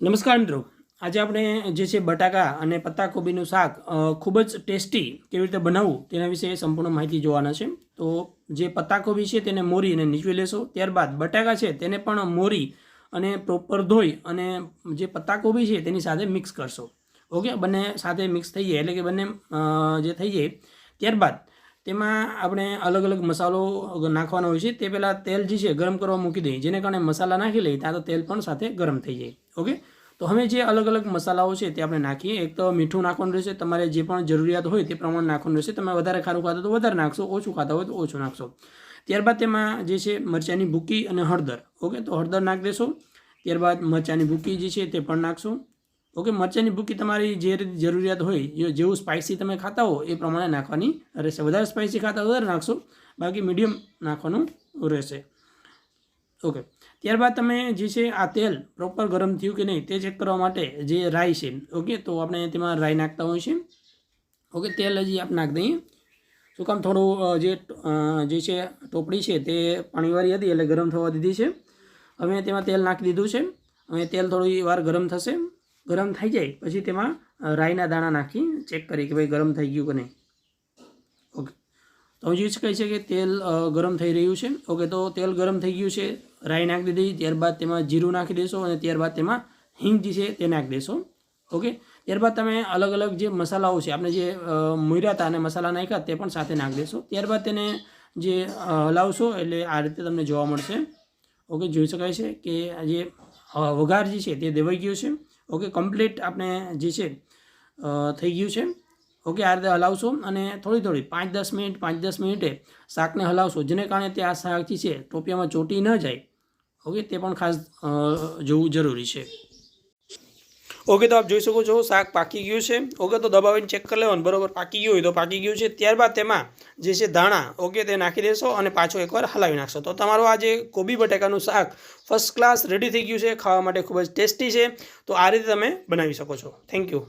નમસ્કાર મિત્રો. આજે આપણે જે છે બટાકા અને પત્તાકોબીનું શાક ખૂબ જ ટેસ્ટી કેવી રીતે બનાવવું તેના વિશે સંપૂર્ણ માહિતી જોવાના છે. તો જે પત્તાકોબી છે તેને મોરી અને નીચવી લેશો. ત્યારબાદ બટાકા છે તેને પણ મોરી અને પ્રોપર ધોઈ અને જે પત્તાકોબી છે તેની સાથે મિક્સ કરશો. ઓકે? બંને સાથે મિક્સ થઈ જાય. એટલે કે બંને જે થઈ જાય. ત્યારબાદ તેમાં આપણે અલગ અલગ મસાલો નાખવાનો હોય છે. તે પહેલાં તેલ જે છે ગરમ કરવા મૂકી દઈએ. જેને કારણે મસાલા નાખી લઈએ, ત્યાં તો તેલ પણ સાથે ગરમ થઈ જાય. ઓકે? તો હવે જે અલગ અલગ મસાલાઓ છે તે આપણે નાખીએ. એક તો મીઠું નાખવાનું રહેશે. તમારે જે પણ જરૂરિયાત હોય તે પ્રમાણે નાખવાનું રહેશે. તમે વધારે ખારું ખાતા તો વધારે નાખશો. ઓછું ખાતા હોય તો ઓછું નાખશો. ત્યારબાદ તેમાં જે છે મરચાંની ભૂકી અને હળદર. ઓકે? તો હળદર નાખી દેશો. ત્યારબાદ મરચાંની ભૂકી જે છે તે પણ નાખશો. ઓકે, મરચાંની ભૂકી તમારી જે રીતે જરૂરિયાત હોય જેવું સ્પાઇસી તમે ખાતા હો, એ પ્રમાણે નાખવાની રહેશે. વધારે સ્પાઇસી ખાતા વધારે નાખશો, બાકી મીડિયમ નાખવાનું રહેશે. ઓકે, ત્યારબાદ તમે જે છે આ તેલ પ્રોપર ગરમ થયું કે નહીં, તે ચેક કરવા માટે જે રાઈ છે, ઓકે, તો આપણે તેમાં રાઈ નાખતા હોય છે ઓકે, તેલ હજી આપણે નાખી દઈએ. શું કામ થોડું જે જે છે ટોપડી છે, તે પાણીવાળી હતી એટલે ગરમ થવા દીધી છે. હવે તેમાં તેલ નાખી દીધું છે. હવે તેલ થોડી વાર ગરમ થશે. ગરમ થઈ જાય, પછી તેમાં રાઈના દાણા નાખી ચેક કરી કે ભાઈ ગરમ થઈ ગયું કે નહીં. ઓકે તો જોઈ શકાય છે કે તેલ ગરમ થઈ રહ્યું છે. ઓકે તો તેલ ગરમ થઈ ગયું છે, રાઈ નાખી દીધી, ત્યારબાદ તેમાં જીરું નાખી દેશો અને ત્યારબાદ તેમાં હિંગ જે છે તે નાખી દેશો. ઓકે ત્યારબાદ તમે અલગ અલગ જે મસાલાઓ છે, આપણે જે મૂર્યા હતા અને મસાલા નાખ્યા તે પણ સાથે નાખી દેશો. ત્યારબાદ તેને જે હલાવશો એટલે આ રીતે તમને જોવા મળશે. ઓકે જોઈ શકાય છે કે આ જે વઘાર જે છે તે દેવાઈ ગયું છે. ઓકે કમ્પ્લીટ આપણે જે છે થઈ ગયું છે. ઓકે આ રીતે હલાવશો અને થોડી થોડી પાંચ દસ મિનિટ, પાંચ દસ મિનિટે શાકને હલાવશો. જેને કારણે તે આ શાક છે, ટોપિયામાં ચોટી ન જાય. ઓકે તે પણ ખાસ જોવું જરૂરી છે. ઓકે, તો આપ જોઈ શકો છો, શાક પાકી ગયું છે. ઓકે, તો દબાવીને ચેક કરી લેવાનું, બરોબર? પાકી ગયું હોય તો પાકી ગયું છે. ત્યારબાદ તેમાં જે છે ધાણા, ઓકે, તે નાખી દેશો અને પાછો એકવાર હલાવી નાખશો. તો તમારું આ જે કોબી બટેકાનું શાક ફર્સ્ટ ક્લાસ રેડી થઈ ગયું છે, ખાવા માટે ખૂબ જ ટેસ્ટી છે. તો આ રીતે તમે બનાવી શકો છો. Thank you